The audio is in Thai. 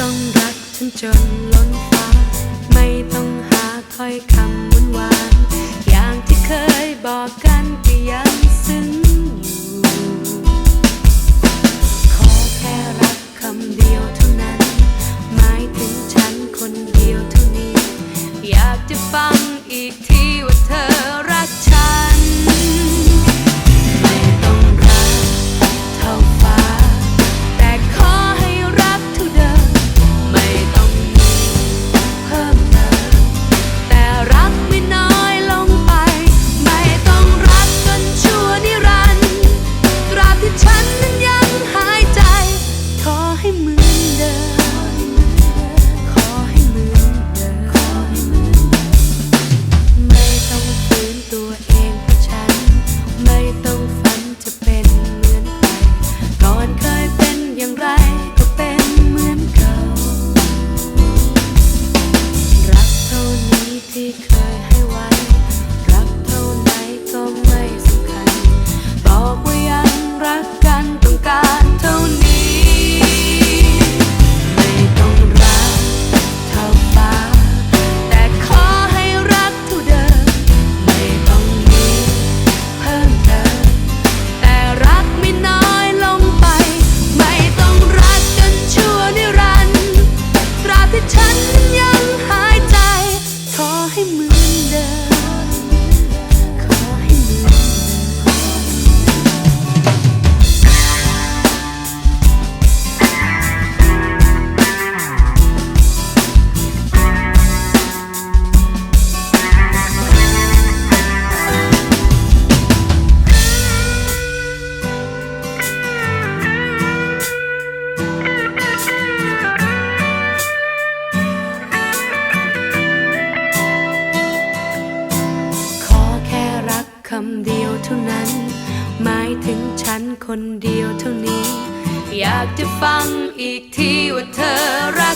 ต้องรักฉันจนล้นฟ้า ไม่ต้องหาถ้อยคำวุ่นวานอย่างที่เคยบอก คนเดียวเท่านี้ อยากจะฟังอีกทีว่าเธอรัก